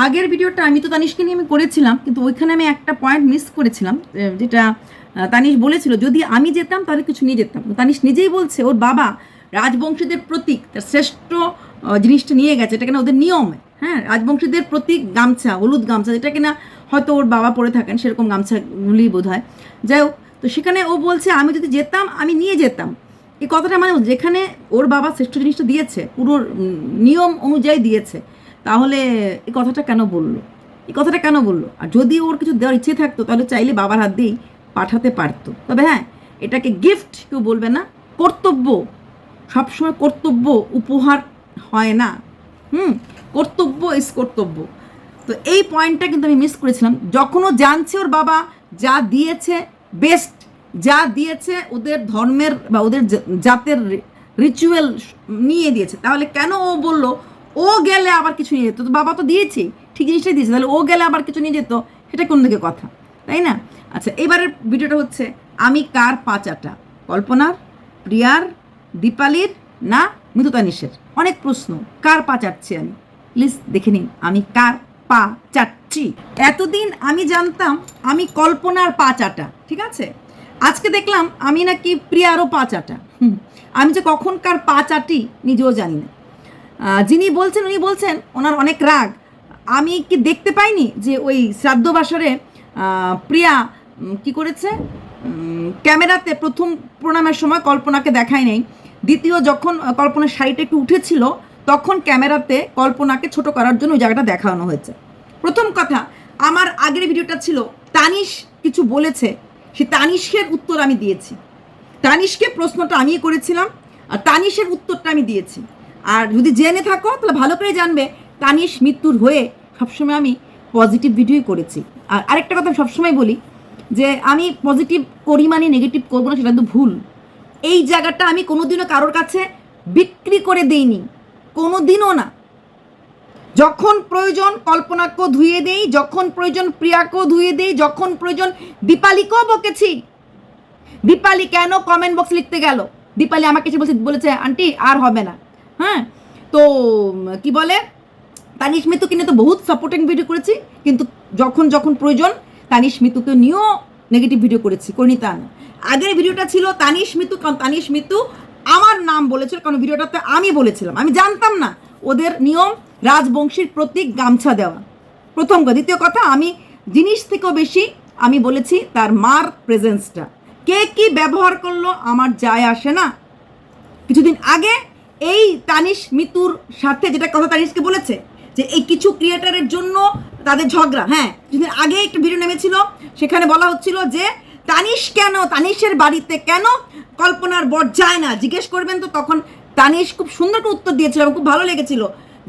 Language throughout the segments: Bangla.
আগের ভিডিওটা আমি তো তানিশকে নিয়ে আমি করেছিলাম, কিন্তু ওইখানে আমি একটা পয়েন্ট মিস করেছিলাম যেটা তানিশ বলেছিল, যদি আমি যেতাম তাহলে কিছু নিয়ে যেতাম। তানিশ নিজেই বলছে, ওর বাবা রাজবংশীদের প্রতীক, তার শ্রেষ্ঠ জিনিসটা নিয়ে গেছে, এটা কিনা ওদের নিয়ম। হ্যাঁ রাজবংশীদের প্রতীক গামছা, হলুদ গামছা, যেটা কিনা হয়তো ওর বাবা পরে থাকেন, সেরকম গামছাগুলি বোধ হয় যাই হোক, তো সেখানে ও বলছে, আমি যদি যেতাম, আমি নিয়ে যেতাম। এই কথাটা মানে যেখানে ওর বাবা শ্রেষ্ঠ জিনিসটা দিয়েছে, পুরো নিয়ম অনুযায়ী দিয়েছে। তাহলে এই কথাটা কেন বলল? এই কথাটা কেন বলল? আর যদি ওর কিছু দেওয়ার ইচ্ছে থাকতো, তাহলে চাইলে বাবার হাত দিয়েই পাঠাতে পারতো। তবে হ্যাঁ এটাকে গিফট কেউ বলবে না, কর্তব্য। সবসময় কর্তব্য উপহার হয় না। হুম, কর্তব্য ইস কর্তব্য। তো এই পয়েন্টটা কিন্তু আমি মিস করেছিলাম। যখনও জানছে ওর বাবা যা দিয়েছে বেস্ট যা দিয়েছে ওদের ধর্মের বা ওদের জাতের রিচুয়াল নিয়ে দিয়েছে, তাহলে কেন ও বলল ও গেলে আবার কিছু নিয়ে যেত। তো বাবা তো দিয়েছে, ঠিক জিনিসটাই দিয়েছে। তাহলে ও গেলে আবার কিছু নিয়ে যেত সেটা কোন দিকে কথা? তাই না? আচ্ছা এবারের ভিডিওটা হচ্ছে আমি কার পাচাটা? কল্পনার, প্রিয়ার, দীপালির না মৃদুতানিশের অনেক প্রশ্ন, কার পা চাটছি আমি? প্লিজ দেখে নিন, আমি কার পা চাটছি এতদিন আমি জানতাম আমি কল্পনার পা চাটা ঠিক আছে? আজকে দেখলাম আমি নাকি প্রিয়ারও পা চাটা আমি যে কখন কার পা চাটি নিজেও জানি না। যিনি বলছেন, উনি বলছেন, ওনার অনেক রাগ। আমি কি দেখতে পাইনি যে ওই শ্রাদ্ধ বাসরে প্রিয়া কি করেছে? ক্যামেরাতে প্রথম প্রণামের সময় কল্পনাকে দেখায় নেই। দ্বিতীয়, যখন কল্পনার শাড়িটা একটু উঠেছিল, তখন ক্যামেরাতে কল্পনাকে ছোট করার জন্য ওই জায়গাটা দেখানো হয়েছে। প্রথম কথা, আমার আগের ভিডিওটা ছিল, তানিশ কিছু বলেছে, সে তানিশের উত্তর আমি দিয়েছি। তানিশকে প্রশ্নটা আমিই করেছিলাম, আর তানিশের উত্তরটা আমি দিয়েছি। আর যদি জেনে থাকো, তাহলে ভালো করে জানবে তানিশ মৃত্যুর হয়ে সবসময় আমি পজিটিভ ভিডিওই করেছি। আর আরেকটা কথা সবসময় বলি, যে আমি পজিটিভ করি মানে নেগেটিভ করব না, সেটা কিন্তু ভুল। এই জায়গাটা আমি কোনোদিনও কারোর কাছে বিক্রি করে দেইনি কোনো দিনও না। যখন প্রয়োজন কল্পনাকেও ধুয়ে দেই, যখন প্রয়োজন প্রিয়াকেও ধুয়ে দেই, যখন প্রয়োজন দীপালিকেও বকেছি। দীপালি কেন কমেন্ট বক্স লিখতে গেল? দীপালি আমাকে এসে বলছে, বলেছে, আন্টি, আর হবে না। হ্যাঁ? তো কি বলে? তানিশ মিতুকে নিয়ে তো বহুত সাপোর্টিং ভিডিও করেছি, কিন্তু যখন যখন প্রয়োজন, তানিশ মিতুকে নিয়েও নেগেটিভ ভিডিও করেছি করিনি না আগের ভিডিওটা ছিল তানিশ মিতু, কারণ তানিশ মিতু আমার নাম বলেছিল, কারণ ভিডিওটাতে আমি বলেছিলাম। আমি জানতাম না ওদের নিয়ম, রাজবংশীর প্রতীক গামছা দেওয়া। প্রথম কথা। দ্বিতীয় কথা, আমি জিনিস থেকেও বেশি আমি বলেছি তার মার প্রেজেন্সটা কে কি ব্যবহার করল, আমার যায় আসে না। কিছুদিন আগে এই তানিশ মিতুর সাথে যেটা কথা তানিশকে বলেছে, যে এই কিছু ক্রিয়েটারের জন্য তাদের ঝগড়া হ্যাঁ কিছুদিন আগে একটা ভিডিও নেমেছিল, সেখানে বলা হচ্ছিল যে তানিশ কেন, তানিশের বাড়িতে কেন কল্পনার বর যায় না? জিজ্ঞেস করবেন তো, তখন তানিশ খুব সুন্দর করে উত্তর দিয়েছিল আমার খুব ভালো লেগেছিল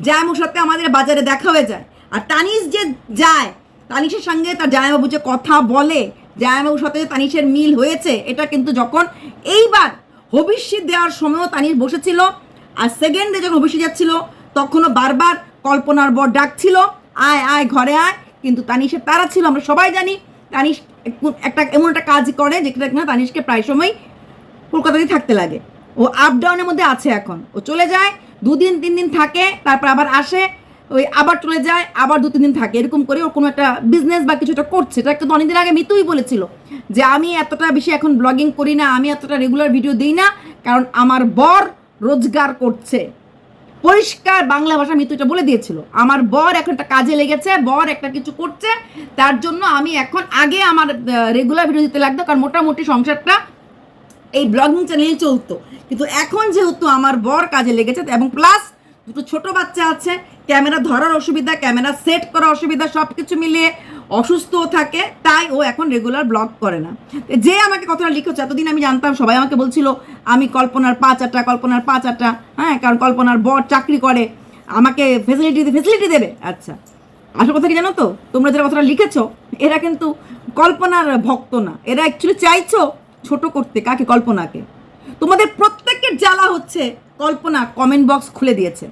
জায়মুর সাথে আমাদের বাজারে দেখা হয়ে যায়। আর তানিশ যে যায়, তানিশের সঙ্গে তার জায়বাবু যে কথা বলে জায়বাবুর সাথে যে তানিশের মিল হয়েছে, এটা কিন্তু যখন এইবার হবিষ্যি দেওয়ার সময়ও তানিশ বসেছিল আর সেকেন্ডে যখন হবিষ্যি যাচ্ছিল, তখনও বারবার কল্পনার বর ডাকছিল, আয় আয়, ঘরে আয়। কিন্তু তানিশের তারা ছিল, আমরা সবাই জানি তানিশ একটা এমন একটা কাজ করে যেটা কিনা তানিশকে প্রায় সময় কলকাতাতেই থাকতে লাগে। ও আপ ডাউনের মধ্যে আছে এখন। ও চলে যায়, দুদিন, তিন দিন থাকে, তারপর আবার আসে, ওই আবার চলে যায়, আবার দু, তিন দিন থাকে। এরকম করে ওর কোনো একটা বিজনেস বা কিছুটা করছে। এটা কিন্তু অনেকদিন আগে মিতুই বলেছিল যে আমি এতটা বেশি এখন ব্লগিং করি না, আমি এতটা রেগুলার ভিডিও দিই না, কারণ আমার বর রোজগার করছে। পরিষ্কার বাংলা ভাষা মৃত্যুটা বলে দিয়েছিল। আমার বর এখন একটা কাজে লেগেছে, বর একটা কিছু করছে, তার জন্য আমি এখন আগে আমার রেগুলার ভিডিও দিতে লাগতো, কারণ মোটামুটি সংসারটা এই ব্লগিং চ্যানেলে চলতো। কিন্তু এখন যেহেতু আমার বর কাজে লেগেছে এবং প্লাস দুটো ছোট বাচ্চা আছে, ক্যামেরা ধরার অসুবিধা, ক্যামেরা সেট করার অসুবিধা সব কিছু মিলিয়ে অসুস্থও থাকে, তাই ও এখন রেগুলার ব্লগ করে না। যে আমাকে কথাটা লিখেছে, এতদিন আমি জানতাম, সবাই আমাকে বলছিল, আমি কল্পনার পাঁচ আটা কল্পনার পাঁচ আটা হ্যাঁ কারণ কল্পনার বর চাকরি করে, আমাকে ফেসিলিটি ফেসিলিটি দেবে। আচ্ছা আসল কথা কি জানো তো? তোমরা যারা কথাটা লিখেছো, এরা কিন্তু কল্পনার ভক্ত না। এরা অ্যাকচুয়ালি চাইছো ছোট করতে, কাকে? কল্পনাকে। তোমাদের প্রত্যেকের জ্বালা হচ্ছে। কল্পনা কমেন্ট বক্স খুলে দিয়েছে।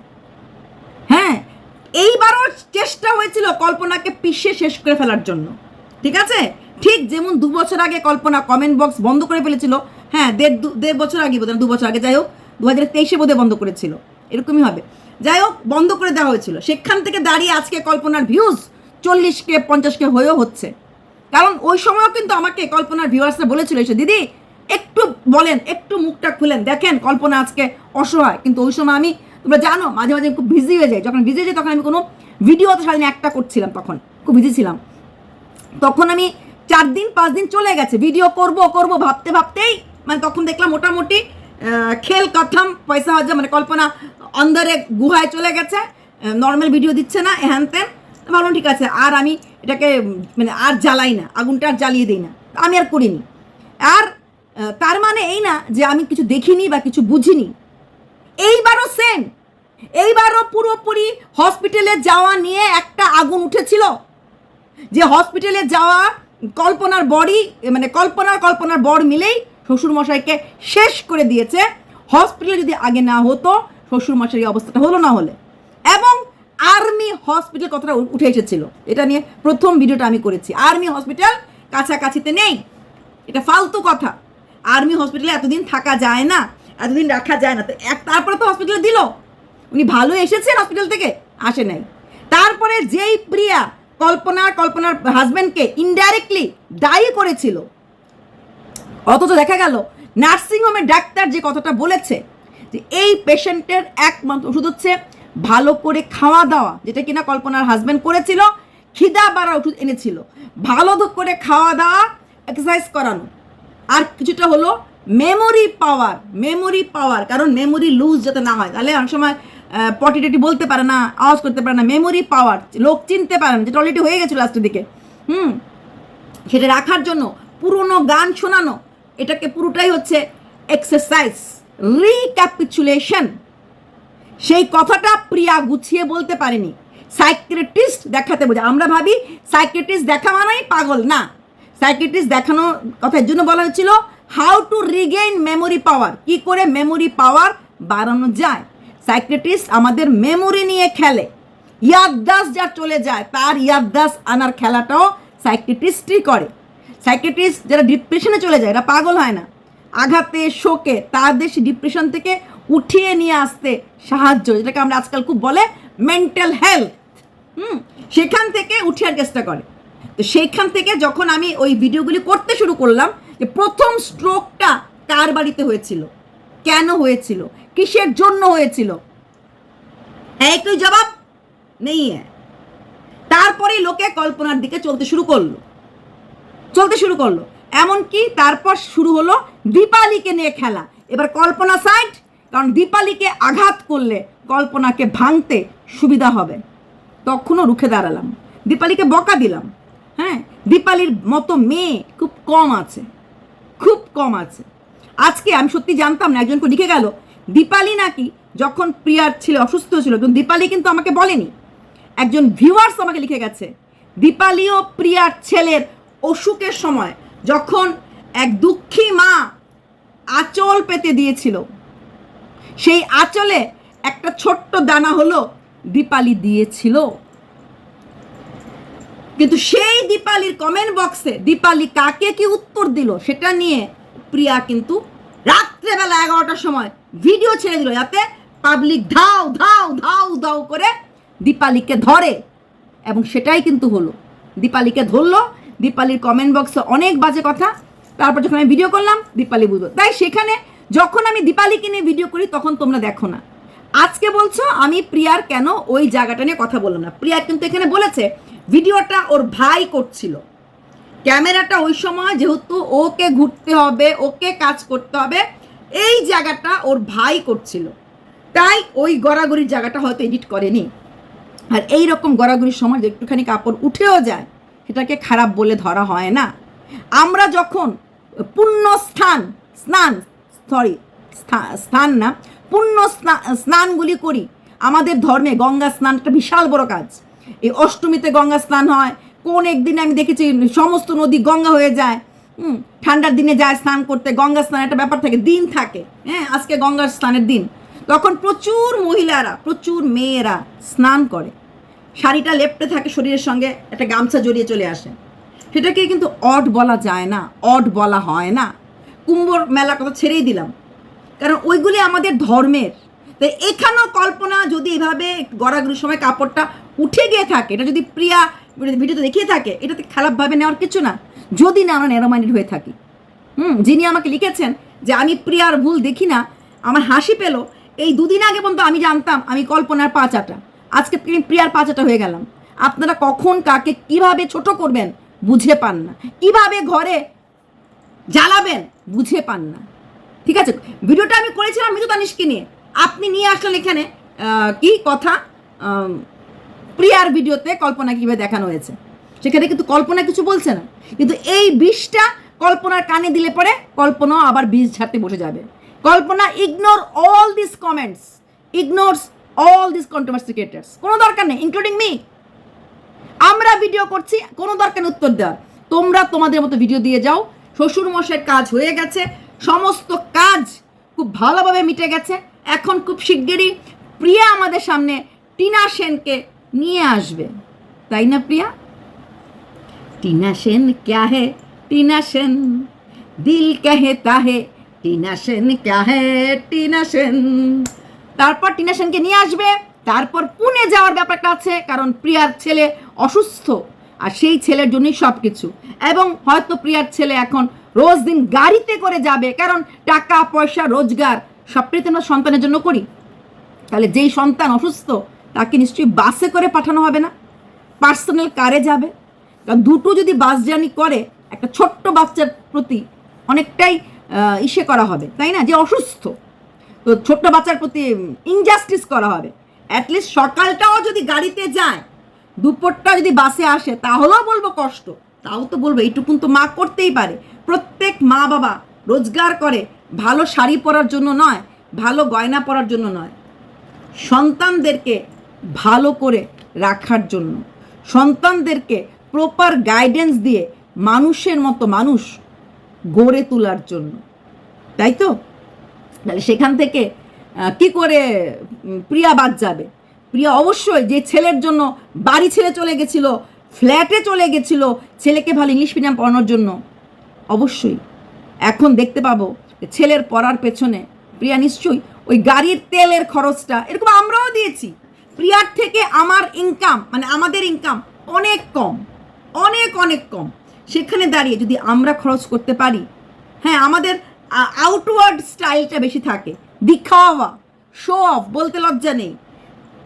হ্যাঁ এইবারও চেষ্টা হয়েছিল কল্পনাকে পিষে শেষ করে ফেলার জন্য। ঠিক আছে? ঠিক যেমন দু বছর আগে কল্পনা কমেন্ট বক্স বন্ধ করে ফেলেছিল। হ্যাঁ দেড় দেড় বছর আগে বোধহয়, দু বছর আগে, যাই হোক, দু হাজার তেইশে বোধহয় বন্ধ করেছিল। এরকমই হবে। যাই হোক, বন্ধ করে দেওয়া হয়েছিল। সেখান থেকে দাঁড়িয়ে আজকে কল্পনার ভিউজ চল্লিশ কে, পঞ্চাশ কে হয়েও হচ্ছে। কারণ ওই সময়ও কিন্তু আমাকে কল্পনার ভিউয়ার্সরা বলেছিল, এসে, দিদি বলেন, একটু মুখটা খুলেন। দেখেন, কল্পনা আজকে অসহায়। কিন্তু ওই সময় আমি, তোমরা জানো, মাঝে মাঝে খুব বিজি হয়ে যাই। যখন বিজি হয়ে যাই, তখন আমি কোনো ভিডিও তো সারাদিন একটা করছিলাম তখন। খুব বিজি ছিলাম। তখন আমি চার দিন, পাঁচ দিন চলে গেছে। ভিডিও করব করব, ভাবতে ভাবতেই মানে তখন দেখলাম মোটামুটি খেল কথাম পয়সা হাজার মানে কল্পনা অন্দরে গুহায় চলে গেছে। নর্মাল ভিডিও দিচ্ছে না হ্যান ত্যান তো ভাবলাম, ঠিক আছে, আর আমি এটাকে মানে আর জ্বালাই না, আগুনটা আর জ্বালিয়ে দিই না। আমি আর করিনি। আর তার মানে এই না যে আমি কিছু দেখিনি বা কিছু বুঝিনি। এইবারও সেম এইবারও পুরোপুরি হসপিটালে যাওয়া নিয়ে একটা আগুন উঠেছিল। যে হসপিটালে যাওয়া কল্পনার বডি মানে কল্পনার কল্পনার বর মিলেই শ্বশুরমশাইকে শেষ করে দিয়েছে। হসপিটালে যদি আগে না হতো শ্বশুরমশাই অবস্থাটা হলো না হলে। এবং আর্মি হসপিটাল কথাটা উঠে এসেছিল, এটা নিয়ে প্রথম ভিডিওটা আমি করেছি। আর্মি হসপিটাল কাছাকাছিতে নেই। এটা ফালতু কথা। আর্মি হসপিটালে এতদিন থাকা যায় না, এতদিন রাখা যায় না। তো এক তারপরে তো হসপিটালে দিল। উনি ভালো এসেছেন হসপিটাল থেকে, আসে নাই। তারপরে যেই প্রিয়া কল্পনা কল্পনার হাজব্যান্ডকে ইনডাইরেক্টলি দায়ী করেছিল, অথচ দেখা গেল নার্সিংহোমের ডাক্তার যে কথাটা বলেছে, যে এই পেশেন্টের একমাত্র ওষুধ হচ্ছে ভালো করে খাওয়া দাওয়া, যেটা কিনা কল্পনার হাজব্যান্ড করেছিল, খিদা বাড়া ওষুধ এনেছিল। ভালো করে খাওয়া দাওয়া এক্সারসাইজ করানো। আর কিছুটা হলো মেমোরি পাওয়ার মেমোরি পাওয়ার কারণ মেমোরি লুজ যাতে না হয়। তাহলে অনেক সময় পটি টটি বলতে পারে না, আওয়াজ করতে পারে না মেমোরি পাওয়ার লোক চিনতে পারে না, যেটা অলরেডি হয়ে গেছিল লাস্টের দিকে। হুম? সেটা রাখার জন্য পুরনো গান শোনানো, এটাকে পুরোটাই হচ্ছে এক্সারসাইজ রিক্যাপিচুলেশন সেই কথাটা প্রিয়া গুছিয়ে বলতে পারেনি। সাইক্রেটিস্ট দেখাতে বোঝা আমরা ভাবি সাইক্রেটিস্ট দেখা মানেই পাগল, না। সাইক্রেটিস্ট দেখানো কথার জন্য বলা হয়েছিল how to regain memory power কি করে মেমোরি পাওয়ার বাড়ানো যায়। সাইক্রেটিস্ট আমাদের মেমোরি নিয়ে খেলে। ইয়াদদাস যা চলে যায়, তার ইয়াদদাস আনার খেলাটাও সাইক্রেটিস্টই করে। সাইক্রেটিস্ট যারা ডিপ্রেশনে চলে যায়, এরা পাগল হয় না। আঘাতে, শোকে তাদের সেই ডিপ্রেশন থেকে উঠিয়ে নিয়ে আসতে সাহায্য, যেটাকে আমরা আজকাল খুব বলে মেন্টাল হেলথ হুম, সেখান থেকে উঠিয়ার চেষ্টা করে। তো সেইখান থেকে যখন আমি ওই ভিডিওগুলি করতে শুরু করলাম যে প্রথম স্ট্রোকটা কার বাড়িতে হয়েছিল? কেন হয়েছিল? কিসের জন্য হয়েছিল? একই জবাব নেই। হ্যাঁ তারপরে লোকে কল্পনার দিকে চলতে শুরু করল। চলতে শুরু করল। এমনকি তারপর শুরু হলো দীপালিকে নিয়ে খেলা। এবার কল্পনা সাইড, কারণ দীপালিকে আঘাত করলে কল্পনাকে ভাঙতে সুবিধা হবে। তখনও রুখে দাঁড়ালাম। দীপালিকে বকা দিলাম। হ্যাঁ দীপালির মতো মেয়ে খুব কম আছে। খুব কম আছে। আজকে আমি সত্যি জানতাম না, একজনকে লিখে গেল, দীপালি নাকি যখন প্রিয়ার ছেলে অসুস্থ ছিল, কিন্তু দীপালি কিন্তু আমাকে বলেনি। একজন ভিউয়ার্স আমাকে লিখে গেছে দীপালি ও প্রিয়ার ছেলের অসুখের সময় যখন এক দুঃখী মা আঁচল পেতে দিয়েছিল, সেই আঁচলে একটা ছোট্ট দানা হলো দীপালি দিয়েছিল। কিন্তু সেই দীপালির কমেন্ট বক্সে দীপালি কাকে কি উত্তর দিল সেটা নিয়ে প্রিয়া কিন্তু রাত্রেবেলা এগারোটার সময় ভিডিও ছেড়ে দিল যাতে পাবলিক ধাও ধাও ধাও ধাও করে দীপালিকে ধরে। এবং সেটাই কিন্তু হলো। দীপালিকে ধরলো, দীপালির কমেন্ট বক্সে অনেক বাজে কথা। তারপর যখন আমি ভিডিও করলাম, দীপালি বুঝলো। তাই সেখানে যখন আমি দীপালিকে নিয়ে ভিডিও করি, তখন তোমরা দেখো না। আজকে বলছো, আমি প্রিয়ার কেন ওই জায়গাটা নিয়ে কথা বললাম না? প্রিয়া কিন্তু এখানে বলেছে ভিডিওটা ওর ভাই করছিল। ক্যামেরাটা ওই সময় যেহেতু ওকে ঘুরতে হবে, ওকে কাজ করতে হবে, এই জায়গাটা ওর ভাই করছিল। তাই ওই গড়াগড়ির জায়গাটা হয়তো এডিট করেনি। আর এই রকম গড়াগড়ির সময় একটুখানি কাপড় উঠেও যায়, সেটাকে খারাপ বলে ধরা হয় না। আমরা যখন পুণ্য স্থান, স্নান সরি স্থান না স্না- স্নানগুলি করি, আমাদের ধর্মে গঙ্গা স্নানটা বিশাল বড় কাজ। এই অষ্টমীতে গঙ্গা স্নান হয়। কোন একদিনে আমি দেখেছি সমস্ত নদী গঙ্গা হয়ে যায়। হুম, ঠান্ডার দিনে যায় স্নান করতে। গঙ্গা স্নান একটা ব্যাপার থাকে, দিন থাকে। হ্যাঁ আজকে গঙ্গার স্নানের দিন। তখন প্রচুর মহিলারা, প্রচুর মেয়েরা স্নান করে। শাড়িটা লেপটে থাকে শরীরের সঙ্গে, একটা গামছা জড়িয়ে চলে আসে। সেটাকে কিন্তু অড বলা যায় না, অড বলা হয় না। কুম্ভর মেলা কথা ছেড়েই দিলাম। কারণ ওইগুলি আমাদের ধর্মের। তো এখানেও কল্পনা, যদি এভাবে গড়াগড়ির সময় কাপড়টা উঠে গিয়ে থাকে, এটা যদি প্রিয়া ভিডিওতে দেখিয়ে থাকে, এটাতে খারাপভাবে নেওয়ার কিছু না। যদি না আমরা ন্যারো মাইন্ডেড হয়ে থাকি। হুম, যিনি আমাকে লিখেছেন যে, আমি প্রিয়ার ভুল দেখি না, আমার হাসি পেল, এই দুদিন আগে পর্যন্ত আমি জানতাম আমি কল্পনার পাঁচাটা। আজকে প্রি- প্রিয়ার পাঁচাটা হয়ে গেলাম। আপনারা কখন কাকে কীভাবে ছোট করবেন বুঝে পান না। কীভাবে ঘরে জ্বালাবেন বুঝে পান না। ঠিক আছে, ভিডিওটা আমি করেছিলাম মৃদু তানিশকে নিয়ে। আপনি নিয়ে আসলেন এখানে কি কথা? প্রিয়ার ভিডিওতে কল্পনা কীভাবে দেখানো হয়েছে। সেখানে কিন্তু কল্পনা কিছু বলছে না। কিন্তু এই বিষটা কল্পনার কানে দিলে পরে কল্পনা আবার বিষ ঝাড়তে বসে যাবে। Kalpana ignore all this comments ignores all this controversy creators কোনো দরকার নেই ইনক্লুডিং মি আমরা ভিডিও করছি, কোনো দরকার উত্তর দেওয়ার। তোমরা তোমাদের মতো ভিডিও দিয়ে যাও। শ্বশুর মশাইয়ের কাজ হয়ে গেছে। সমস্ত কাজ খুব ভালোভাবে মিটে গেছে। এখন খুব শিগগিরই প্রিয়া আমাদের সামনে টিনা সেনকে নিয়ে আসবে। তাই না প্রিয়া? টিনা সেন ক্যা হে? টিনা সেন। দিল কাহে তাহে টিনা সেন ক্যা হে? টিনা সেন। তারপর টিনা সেনকে নিয়ে আসবে। তারপর পুনে যাওয়ার ব্যাপারটা আছে, কারণ প্রিয়ার ছেলে অসুস্থ, আর সেই ছেলের জন্যই সব কিছু এবং হয়তো প্রিয়ার ছেলে এখন রোজ দিন গাড়িতে করে যাবে, কারণ টাকা, পয়সা, রোজগার সব তো আমরা সন্তানের জন্য করি। তাহলে যেই সন্তান অসুস্থ তাকে নিশ্চয়ই বাসে করে পাঠানো হবে না? পার্সোনাল কারে যাবে। কারণ দুটো যদি বাস জার্নি করে, একটা ছোট্ট বাচ্চার প্রতি অনেকটাই ইসে করা হবে, তাই না? যে অসুস্থ। তো ছোট্ট বাচ্চার প্রতি ইনজাস্টিস করা হবে। অ্যাটলিস্ট সকালটাও যদি গাড়িতে যায়, দুপুরটা যদি বাসে আসে, তাহলেও বলব কষ্ট। তাও তো বলব, এইটুকুন তো মা করতেই পারে। প্রত্যেক মা বাবা রোজগার করে, ভালো শাড়ি পরার জন্য নয়, ভালো গয়না পরার জন্য নয়। সন্তানদেরকে ভালো করে রাখার জন্য। সন্তানদেরকে প্রপার গাইডেন্স দিয়ে মানুষের মতো মানুষ গড়ে তোলার জন্য। তাই তো? তাহলে সেখান থেকে কি করে প্রিয়া বাদ যাবে? প্রিয়া অবশ্যই যে ছেলের জন্য বাড়ি ছেড়ে চলে গেছিল ফ্ল্যাটে চলে গেছিল, ছেলেকে ভালো ইংলিশ মিডিয়াম পড়ানোর জন্য, অবশ্যই। এখন দেখতে পাবো ছেলের পড়ার পেছনে প্রিয়া নিশ্চয়ই ওই গাড়ির তেলের খরচটা, এরকম আমরাও দিয়েছি। প্রিয়ার থেকে আমার ইনকাম মানে আমাদের ইনকাম অনেক কম, অনেক অনেক কম। সেখানে দাঁড়িয়ে যদি আমরা খরচ করতে পারি হ্যাঁ আমাদের আউটওয়ার্ড স্টাইলটা বেশি থাকে। দিখাওয়া শো অফ বলতে লজ্জা নেই।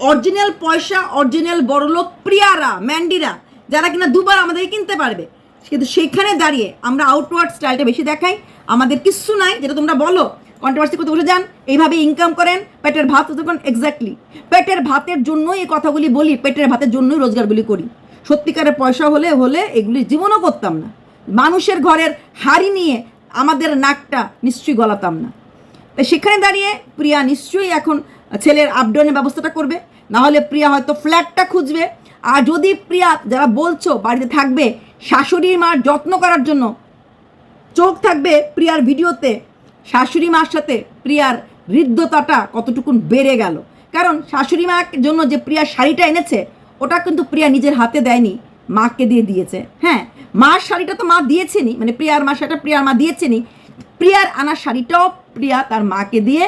অরিজিনাল পয়সা অরিজিনাল বড়লোক প্রিয়ারা, ম্যান্ডিরা, যারা কিনা দুবার আমাদের কিনতে পারবে। কিন্তু সেখানে দাঁড়িয়ে আমরা আউটওয়ার্ড স্টাইলটা বেশি দেখাই। আমাদের কিচ্ছু নাই, যেটা তোমরা বলো কন্ট্রোভার্সি করতে বসে যান, এইভাবে ইনকাম করেন, পেটের ভাত তখন এক্স্যাক্টলি পেটের ভাতের জন্যই এই কথাগুলি বলি, পেটের ভাতের জন্যই রোজগারগুলি করি। সত্যিকারের পয়সা হলে হলে এগুলি জীবনও করতাম না। মানুষের ঘরের হাড়ি নিয়ে আমাদের নাকটা নিশ্চয়ই গলাতাম না। তাই সেখানে দাঁড়িয়ে প্রিয়া নিশ্চয়ই এখন ছেলের আপডাউনের ব্যবস্থাটা করবে, না হলে প্রিয়া হয়তো ফ্ল্যাটটা খুঁজবে। আর যদি প্রিয়া, যারা বলছো বাড়িতে থাকবে, শাশুড়ির মার যত্ন করার জন্য চোখ থাকবে প্রিয়ার ভিডিওতে শাশুড়ি মার সাথে প্রিয়ার হৃদ্যতাটা কতটুকুন বেড়ে গেল। কারণ শাশুড়ি মার জন্য যে প্রিয়ার শাড়িটা এনেছে, ওটা কিন্তু প্রিয়া নিজের হাতে দেয়নি, মাকে দিয়ে দিয়েছে। হ্যাঁ মার শাড়িটা তো মা দিয়েছেনি মানে প্রিয়ার মা শাড়িটা প্রিয়ার মা দিয়েছেনি প্রিয়ার আনা শাড়িটাও প্রিয়া তার মাকে দিয়ে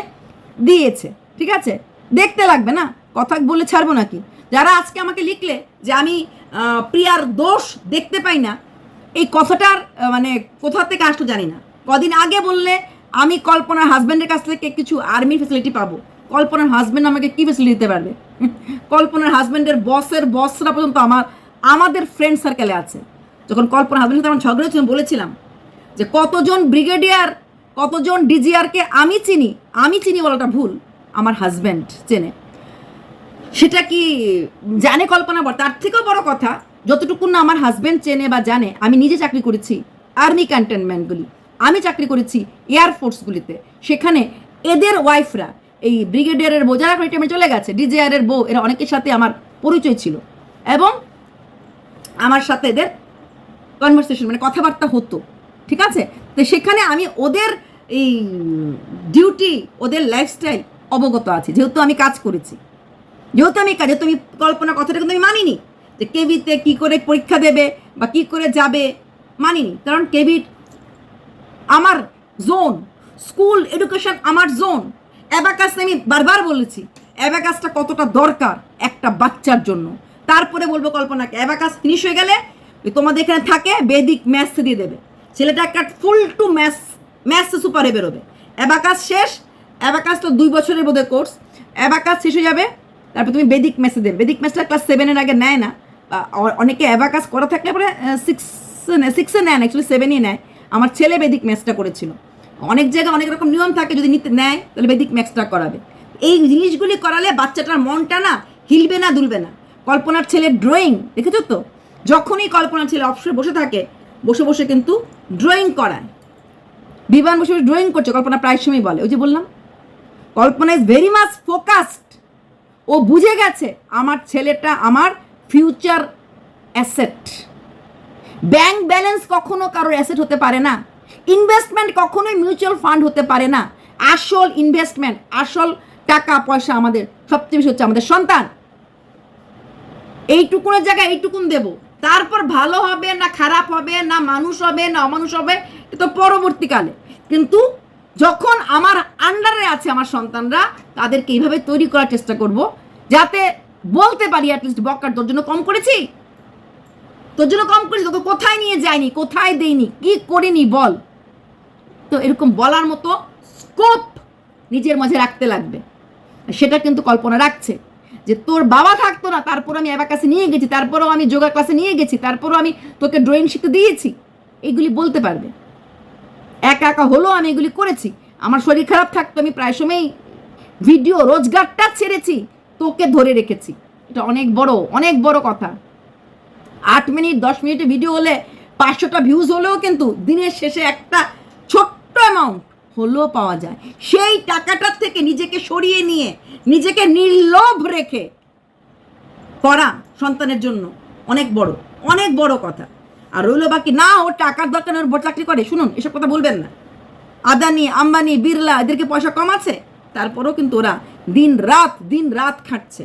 দিয়েছে। ঠিক আছে? দেখতে লাগবে না? কথা বলে ছাড়বো নাকি? যারা আজকে আমাকে লিখলে যে আমি প্রিয়ার দোষ দেখতে পাই না, এই কথাটার মানে কোথা থেকে আসলো জানি না। কদিন আগে বললে আমি কল্পনার হাজব্যান্ডের কাছ থেকে কিছু আর্মি ফেসিলিটি পাবো। কল্পনার হাজব্যান্ড আমাকে কী ফেসিলিটি দিতে পারবে? কল্পনার হাজব্যান্ডের বসের বসরা পর্যন্ত আমার, আমাদের ফ্রেন্ড সার্কেলে আছে। যখন কল্পনার হাজব্যান্ডের আমার ঝগড়া হয়েছিল বলেছিলাম যে কতজন ব্রিগেডিয়ার কতজন ডিজিআরকে আমি চিনি আমি চিনি বলাটা ভুল, আমার হাজব্যান্ড চেনে। সেটা কি জানে কল্পনা বড় তার থেকেও বড় কথা, যতটুকু না আমার হাজব্যান্ড চেনে বা জানে, আমি নিজে চাকরি করেছি আর্মি ক্যান্টনমেন্টগুলি আমি চাকরি করেছি এয়ারফোর্সগুলিতে সেখানে এদের ওয়াইফরা এই ব্রিগেডিয়ারের বউ, যারা রিটায়ারমেন্ট চলে গেছে ডিজিআরের বউ, এরা অনেকের সাথে আমার পরিচয় ছিল। এবং আমার সাথে এদের কনভারসেশন মানে কথাবার্তা হতো। ঠিক আছে? তো সেখানে আমি ওদের এই ডিউটি ওদের লাইফস্টাইল অবগত আছি। যেহেতু আমি কাজ করেছি। যেহেতু আমি কাজ আমি কল্পনা কথাটা কিন্তু আমি মানিনি। যে কেবিতে কি করে পরীক্ষা দেবে বা কি করে যাবে, মানিনি। কারণ কেবির আমার জোন স্কুল এডুকেশন আমার জোন অ্যাবাকাস আমি বারবার বলেছি অ্যাবাকাসটা কতটা দরকার একটা বাচ্চার জন্য। তারপরে বলব কল্পনাকে অ্যাবাকাস ফিনিশ হয়ে গেলে তোমাদের এখানে থাকে বেদিক ম্যাথস দিয়ে দেবে। ছেলেটা একটা ফুল টু ম্যাথস ম্যাথস সুপারে বেরোবে। অ্যাবাকাস শেষ অ্যাবাকাস তো দুই বছরের বোধে কোর্স অ্যাবাকাস শেষ হয়ে যাবে, তারপর তুমি বেদিক ম্যাথসে দেবে। বেদিক ম্যাথসটা ক্লাস সেভেনের আগে নেয় না। অনেকে অ্যাবাকাস করা থাকলে পরে সিক্স সিক্সে নেন অ্যাকচুয়ালি সেভেনই নেয়। আমার ছেলে বেদিক ম্যাচটা করেছিল। অনেক জায়গায় অনেক রকম নিয়ম থাকে, যদি নিতে নেয়, তাহলে বেদিক ম্যাচটা করাবে। এই জিনিসগুলি করালে বাচ্চাটার মনটা না হিলবে না, দুলবে না। কল্পনার ছেলে ড্রয়িং দেখেছ তো? যখনই কল্পনার ছেলে অবসরে বসে থাকে, বসে বসে কিন্তু ড্রয়িং করায়। বিমান বসে বসে ড্রয়িং করছে, কল্পনা প্রায় সময় বলে। ওই যে বললাম, Kalpana is very much focused ও বুঝে গেছে, আমার ছেলেটা আমার ফিউচার অ্যাসেট ব্যাংক ব্যালেন্স কখনো কারোর অ্যাসেট হতে পারে না। ইনভেস্টমেন্ট কখনোই মিউচুয়াল ফান্ড হতে পারে না। আসল ইনভেস্টমেন্ট আসল টাকা পয়সা আমাদের সবচেয়ে বেশি হচ্ছে আমাদের সন্তান। এইটুকুনের জায়গায় এইটুকুন দেব। তারপর ভালো হবে না খারাপ হবে না মানুষ হবে না অমানুষ হবে তো পরবর্তীকালে। কিন্তু যখন আমার আন্ডারে আছে আমার সন্তানরা, তাদেরকে এইভাবে তৈরি করার চেষ্টা করব, যাতে বলতে পারি অ্যাটলিস্ট বকার তোর জন্য কম করেছি। তোর জন্য কম করেছি তোকে কোথায় নিয়ে যায়নি, কোথায় দেইনি, কি করিনি বল। তো এরকম বলার মতো স্কোপ নিজের মাঝে রাখতে লাগবে। সেটা কিন্তু কল্পনা রাখছে যে তোর বাবা থাকতো না তারপর আমি এবার কাছে নিয়ে গেছি, তারপরেও আমি যোগা ক্লাসে নিয়ে গেছি, তারপরও আমি তোকে ড্রয়িং শিখতে দিয়েছি। এগুলি বলতে পারবে। একা একা হলেও আমি এগুলি করেছি। আমার শরীর খারাপ থাকতো, আমি প্রায় সময়ই ভিডিও রোজগারটা ছেড়েছি, তোকে ধরে রেখেছি। এটা অনেক বড় অনেক বড় কথা। আট মিনিট, দশ মিনিটে ভিডিও হলে পাঁচশোটা ভিউজ হলেও কিন্তু দিনের শেষে একটা ছোট্ট অ্যামাউন্ট হলেও পাওয়া যায়। সেই টাকাটার থেকে নিজেকে সরিয়ে নিয়ে, নিজেকে নির্লোভ রেখে করা সন্তানের জন্য অনেক বড় অনেক বড় কথা। আর রইল বাকি না, ও টাকার দরকার ওর চাকরি করে। শুনুন, এসব কথা বলবেন না। আদানি, আম্বানি, বিড়লা, এদেরকে পয়সা কম আছে? তারপরেও কিন্তু ওরা দিন রাত দিন রাত খাটছে।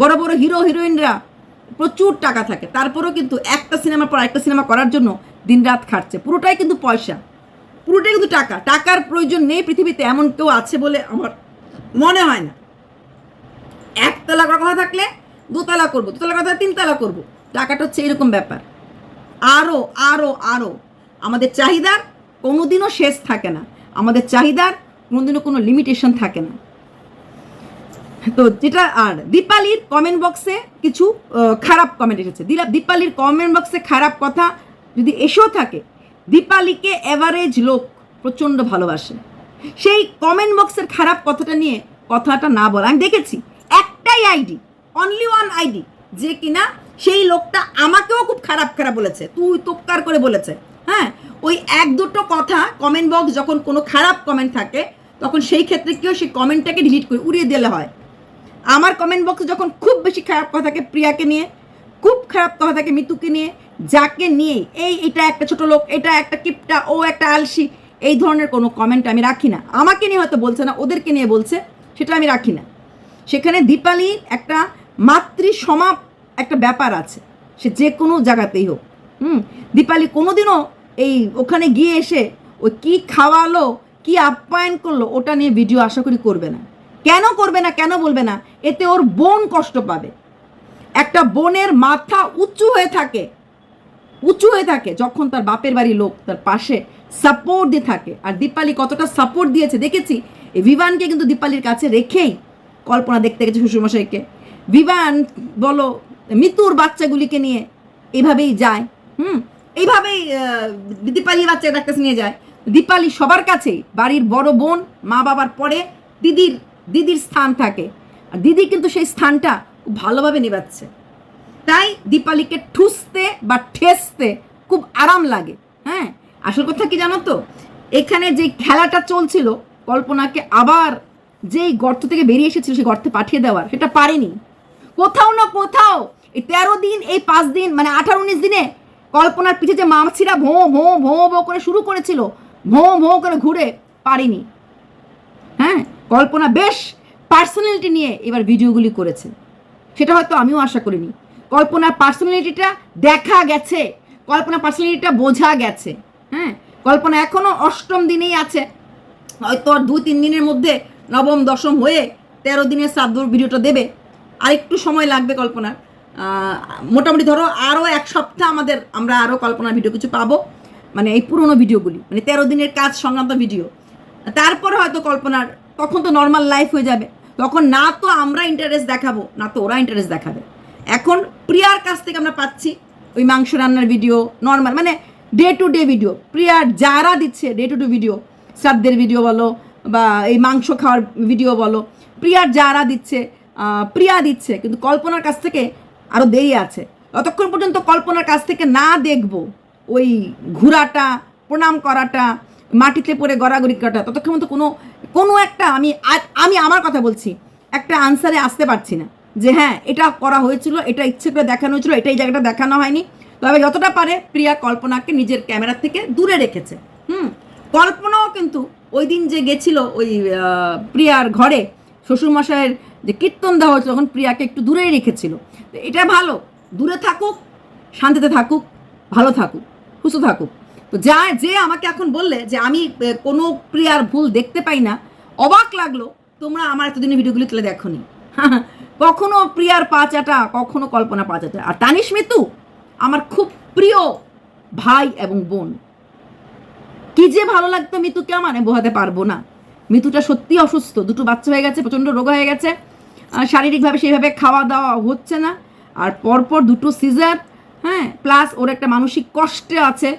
বড় বড় হিরো হিরোইনরা প্রচুর টাকা থাকে। তারপরেও কিন্তু একটা সিনেমার পর একটা সিনেমা করার জন্য দিন রাত খাটছে। পুরোটাই কিন্তু পয়সা। পুরোটাই কিন্তু টাকা। টাকার প্রয়োজন নেই পৃথিবীতে এমন কেউ আছে বলে আমার মনে হয় না। একতলা কথা থাকলে দোতলা করব, দোতলা কথা তিনতলা করব। টাকাটা হচ্ছে এরকম ব্যাপার। আরও আরও আরও আমাদের চাহিদার কোনোদিনও শেষ থাকে না। আমাদের চাহিদার কোনোদিনও কোনো লিমিটেশন থাকে না। তো যেটা, আর দীপালির কমেন্ট বক্সে কিছু খারাপ কমেন্ট এসেছে। দিলা দীপালির কমেন্ট বক্সে খারাপ কথা যদি এসেও থাকে, দীপালিকে অ্যাভারেজ লোক প্রচণ্ড ভালোবাসে। সেই কমেন্ট বক্সের খারাপ কথাটা নিয়ে কথাটা না বলা। আমি দেখেছি, একটাই আইডি অনলি ওয়ান আইডি যে কিনা সেই লোকটা আমাকেও খুব খারাপ খারাপ বলেছে, তুই তোক্কার করে বলেছে। হ্যাঁ ওই এক দুটো কথা কমেন্ট বক্স যখন কোনো খারাপ কমেন্ট থাকে, তখন সেই ক্ষেত্রে কেউ সেই কমেন্টটাকে ডিলিট করে উড়িয়ে দিলে হয়। আমার কমেন্ট বক্সে যখন খুব বেশি খারাপ কথা থাকে প্রিয়াকে নিয়ে, খুব খারাপ কথা থাকে মিতুকে নিয়ে, যাকে নিয়ে, এই এটা একটা ছোট লোক, এটা একটা কিপটা, ও একটা আলসি, এই ধরনের কোনো কমেন্ট আমি রাখি না। আমাকে নিয়ে হয়তো বলছে না, ওদেরকে নিয়ে বলছে, সেটা আমি রাখি না। সেখানে দীপালির একটা মাতৃ সমাপ একটা ব্যাপার আছে, সে যে কোনো জায়গাতেই হোক। হুম, দীপালি কোনোদিনও এই ওখানে গিয়ে এসে ওই কী খাওয়ালো, কি আপ্যায়ন করল, ওটা নিয়ে ভিডিও আশা করি করবে না। কেন করবে না কেন বলবে না এতে ওর বোন কষ্ট পাবে। একটা বোনের মাথা উঁচু হয়ে থাকে উঁচু হয়ে থাকে যখন তার বাপের বাড়ি লোক তার পাশে সাপোর্ট দিয়ে থাকে। আর দীপালি কতটা সাপোর্ট দিয়েছে দেখেছি? এই বিভানকে কিন্তু দীপালির কাছে রেখেই কল্পনা দেখতে গেছে শ্বশুরমশাইকে। বিভান বলো মৃত্যুর বাচ্চাগুলিকে নিয়ে এইভাবেই যায় হুম? এইভাবেই আহ, দীপালির বাচ্চা ডাক্তার নিয়ে যায়। দীপালি সবার কাছেই বাড়ির বড় বোন মা বাবার পরে দিদির দিদির স্থান থাকে। আর দিদি কিন্তু সেই স্থানটা খুব ভালোভাবে নিবাচ্ছে তাই দীপালিকে ঠুসতে বা ঠেসতে খুব আরাম লাগে হ্যাঁ? আসল কথা কি জানো তো? এখানে যে খেলাটা চলছিল, কল্পনাকে আবার যেই গর্ত থেকে বেরিয়ে এসেছিল, সেই গর্তে পাঠিয়ে দেওয়ার, সেটা পারেনি। কোথাও না কোথাও এই তেরো দিন, এই পাঁচ দিন মানে আঠারো উনিশ দিনে কল্পনার পিঠে যে মাছিরা ভোঁ ভোঁ ভোঁ ভোঁ করে শুরু করেছিল, ভোঁ ভোঁ করে ঘুরে পারিনি। হ্যাঁ কল্পনা বেশ পার্সোনালিটি নিয়ে এবার ভিডিওগুলি করেছে সেটা হয়তো আমিও আশা করিনি। কল্পনার পার্সোনালিটিটা দেখা গেছে। কল্পনা পার্সোনালিটিটা বোঝা গেছে। হ্যাঁ কল্পনা এখনও অষ্টম দিনেই আছে। হয়তো আর দু তিন দিনের মধ্যে নবম, দশম হয়ে তেরো দিনের শ্রাদ্ধ ভিডিওটা দেবে। আর একটু সময় লাগবে কল্পনার। মোটামুটি ধরো আরও এক সপ্তাহ আমাদের আমরা আরও কল্পনার ভিডিও কিছু পাবো। মানে এই পুরোনো ভিডিওগুলি মানে তেরো দিনের কাজ সংক্রান্ত ভিডিও। তারপরে হয়তো কল্পনার, তখন তো নর্মাল লাইফ হয়ে যাবে। তখন না তো আমরা ইন্টারেস্ট দেখাবো, না তো ওরা ইন্টারেস্ট দেখাবে। এখন প্রিয়ার কাছ থেকে আমরা পাচ্ছি ওই মাংস রান্নার ভিডিও নর্মাল মানে ডে টু ডে ভিডিও প্রিয়ার যারা দিচ্ছে ডে টু ডে ভিডিও শ্রাদ্ধের ভিডিও বলো বা এই মাংস খাওয়ার ভিডিও বলো প্রিয়ার যারা দিচ্ছে প্রিয়া দিচ্ছে, কিন্তু কল্পনার কাছ থেকে আরও দেরি আছে। ততক্ষণ পর্যন্ত কল্পনার কাছ থেকে না দেখব ওই ঘোরাটা, প্রণাম করাটা মাটিতে পড়ে গড়াগড়ি করাটা ততক্ষণ তো কোনো কোনো একটা আমি আমি আমার কথা বলছি, একটা আনসারে আসতে পারছি না যে হ্যাঁ এটা করা হয়েছিল, এটা ইচ্ছে করে দেখানো হয়েছিল, এটা এই জায়গাটা দেখানো হয়নি। তবে যতটা পারে প্রিয়া কল্পনাকে নিজের ক্যামেরার থেকে দূরে রেখেছে। হুম, কল্পনাও কিন্তু ওই দিন যে গেছিল ওই প্রিয়ার ঘরে, শ্বশুরমশাইয়ের যে কীর্তন দেওয়া হয়েছিল, তখন প্রিয়াকে একটু দূরেই রেখেছিল। এটা ভালো, দূরে থাকুক, শান্তিতে থাকুক, ভালো থাকুক, সুস্থ থাকুক। তো যা, যে আমাকে এখন বললে যে আমি কোনো প্রিয়ার ভুল দেখতে পাই না, অবাক লাগল, তোমরা আমার এতদিনের ভিডিওগুলি তুলে দেখো নি কখনো প্রিয়ার পাচাটা কখনো কল্পনা পাচাটা আর তানিশ মিতু, আমার খুব প্রিয় ভাই এবং বোন। কি যে ভালো লাগতো মিতুকে আমার, আমি বোঝাতে পারব না। মিতুটা সত্যি অসুস্থ, দুটো বাচ্চা হয়ে গেছে, প্রচণ্ড রোগ হয়ে গেছে। শারীরিকভাবে সেইভাবে খাওয়া দাওয়া হচ্ছে না। আর পরপর দুটো সিজার হ্যাঁ প্লাস ওর একটা মানসিক কষ্টে আছে।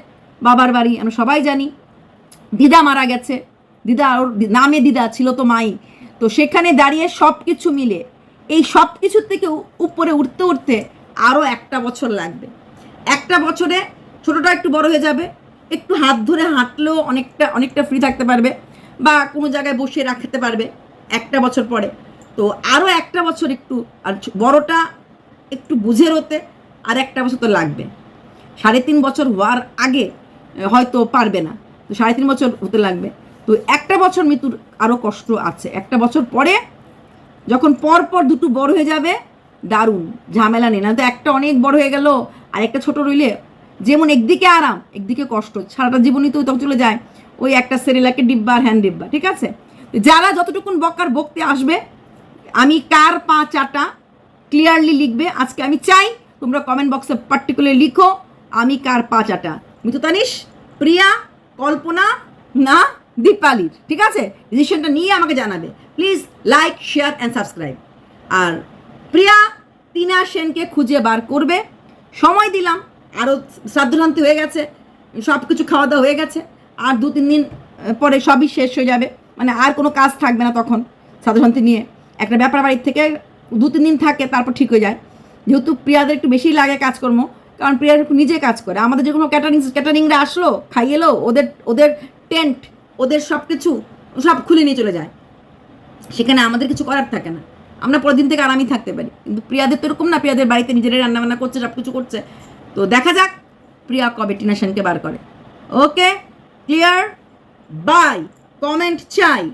বাবার বাড়ি আমরা সবাই জানি। দিদা মারা গেছে। দিদা ওর নামে দিদা ছিল তো মাই। তো সেখানে দাঁড়িয়ে সব কিছু মিলে, এই সব কিছুর থেকে উপরে উঠতে উঠতে আরও একটা বছর লাগবে। একটা বছরে ছোটটা একটু বড় হয়ে যাবে, একটু হাত ধরে হাঁটলেও অনেকটা অনেকটা ফ্রি থাকতে পারবে বা কোনো জায়গায় বসে রাখতে পারবে একটা বছর পরে। তো আরও একটা বছর একটু, আর বড়টা একটু বুঝে হতে আর একটা বছর তো লাগবে। সাড়ে তিন বছর হওয়ার আগে হয়তো পারবে না। তো সাড়ে তিন বছর হতে লাগবে। তো একটা বছর মৃত্যুর আরও কষ্ট আছে। একটা বছর পরে যখন পর পর দুটো বড় হয়ে যাবে, দারুণ। ঝামেলা নেই। না তো একটা অনেক বড় হয়ে গেল, আর একটা ছোট রইলে যেমন একদিকে আরাম, একদিকে কষ্ট। সারাটা জীবনই তো তখন চলে যায় ওই একটা সেরেলাকে ডিব্বা আর হ্যান্ড ডিব্বা ঠিক আছে? যারা যতটুকুন বকার বকতে আসবে, আমি কার পা চাটা ক্লিয়ারলি লিখবে। আজকে আমি চাই তোমরা কমেন্ট বক্সে পার্টিকুলার লিখো, আমি কার পা চাটা। মিতু তানিশ, প্রিয়া, কল্পনা, না, দীপালির, ঠিক আছে? ডিসিশনটা নিয়ে আমাকে জানাবে। Please like share and subscribe আর প্রিয়া তিনা সেনকে খুঁজে বার করবে। সময় দিলাম। আরও শ্রাদ্ধশান্তি হয়ে গেছে। সব কিছু খাওয়া দাওয়া হয়ে গেছে। আর দু, তিন দিন পরে সবই শেষ হয়ে যাবে। মানে আর কোনো কাজ থাকবে না তখন শ্রাদ্ধশান্তি নিয়ে। একটা ব্যাপার বাড়ির থেকে দু, তিন দিন থাকে, তারপর ঠিক হয়ে যায়। যেহেতু প্রিয়াদের একটু বেশি লাগে কাজকর্ম কারণ প্রিয়া নিজে কাজ করে। আমাদের যে কোনো ক্যাটারিং ক্যাটারিংরা আসলো খাইয়ে এলো ওদের ওদের টেন্ট ওদের সব কিছু সব খুলে নিয়ে চলে যায়। সেখানে আমাদের কিছু করার থাকে না। আমরা পরের দিন থেকে আরামই থাকতে পারি। কিন্তু প্রিয়াদের তো এরকম না, প্রিয়াদের বাড়িতে নিজেরাই রান্নাবান্না করছে সব কিছু করছে। তো দেখা যাক প্রিয়া কবে টিনা সেনকে বার করে। ওকে, ক্লিয়ার? বাই। কমেন্ট চাই।